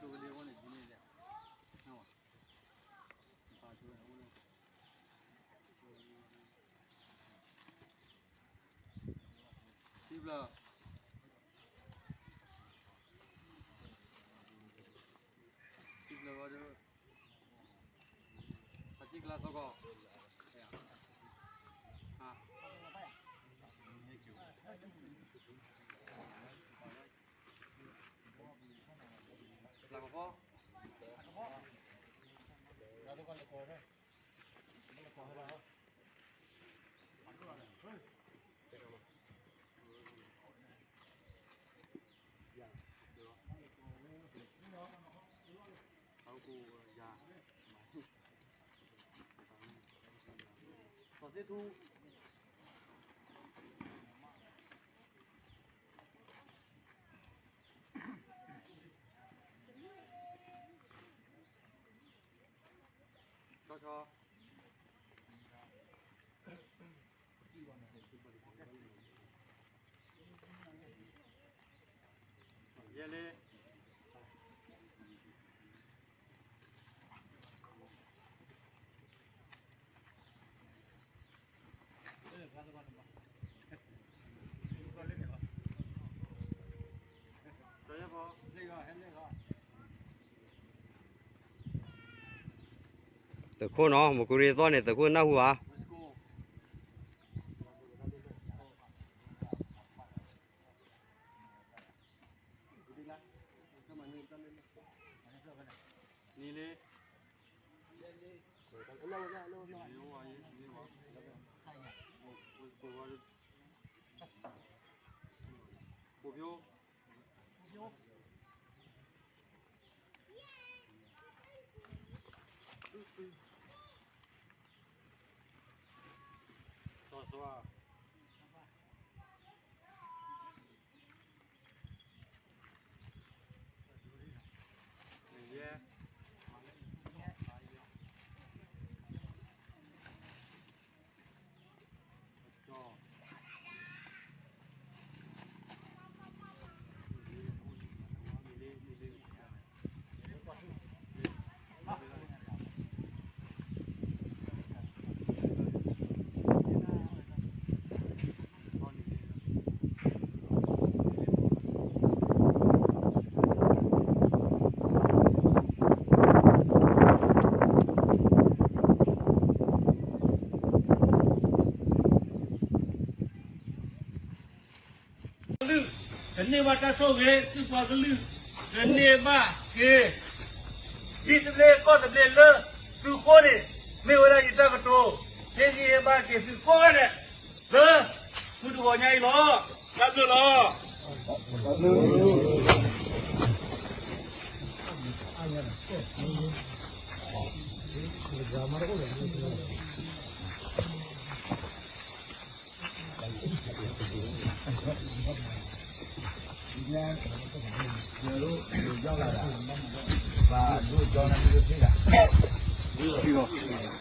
ဆိုလေဝင်နေဒီနေ့လေဟုတ်ပါပါဆိုတော့ဒီဘ กอได้มะลยาเขากูยาสอดได้ทุก 超超。Yeah. တခုနော်မကူရီသွားနေတခုနောက်ဟူဟာ let's go ဒီလားကမနေတမ်းနေနီလေအလောရအလောရရောဝါရေးဒီဝါကိုကိုဝါကိုပြောစောစော ಅಥವಾ ဒီနေ့မှာတဆောက်ရဲ့သူပါကလူဒီနေ့မှာကေဒီတလေကောတလေလသူခေါ်တယ်မေဝရကြီးတကတော့ ဒီကြီးမှာကေသူခေါ်တယ်လေသူတို့ညိုင်လောကပ်လို့လော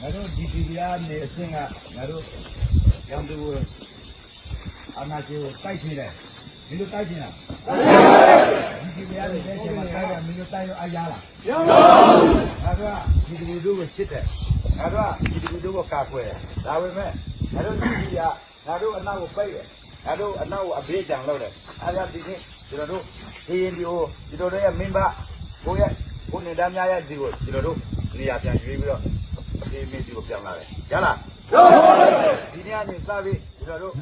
ငါတို့ဒီဒီပြားနေအဆင့်ကငါတို့ရန်သူအနာကျကိုတိုက်ဖြစ်တယ်မင်းတို့တိုက်ဖြစ်လားဒီဒီပြားနေတဲ့ချိန်မှာတိုက်တယ်မင်းတို့တိုက်ရအရာလားရပါဘူးငါတို့ကဒီဒီတို့ကိုချစ်တယ်ငါတို့ကဒီဒီတို့ကိုကာကွယ်တယ်ဒါပေမဲ့ငါတို့ဒီဒီကငါတို့အနောက်ကိုပိတ်တယ်ငါတို့အနောက်ကိုအဘေးကြံလုပ်တယ်အားရဒီနေ့ကျွန်တော်တို့ ဒီရင်ဒီကိုဒီတို့ရဲ့မင်းပါကိုရဲ့ကိုနေသားများရဲ့ဒီကိုကျွန်တော်တို့နေရာပြန်ရွေးပြီးတော့ဒီမင်းဒီကိုပြန်လာတယ်ရလားဒီနေ့ကနေစပြီးကျွန်တော်တို့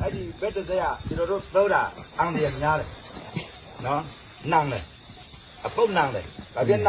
အဲ့ဒီဘက်တစ်စက်ကျွန်တော်တို့သုံးတာအန်ဒီများတယ်နော်နန်းတယ်အပုတ်နန်းတယ်ဒါပြန်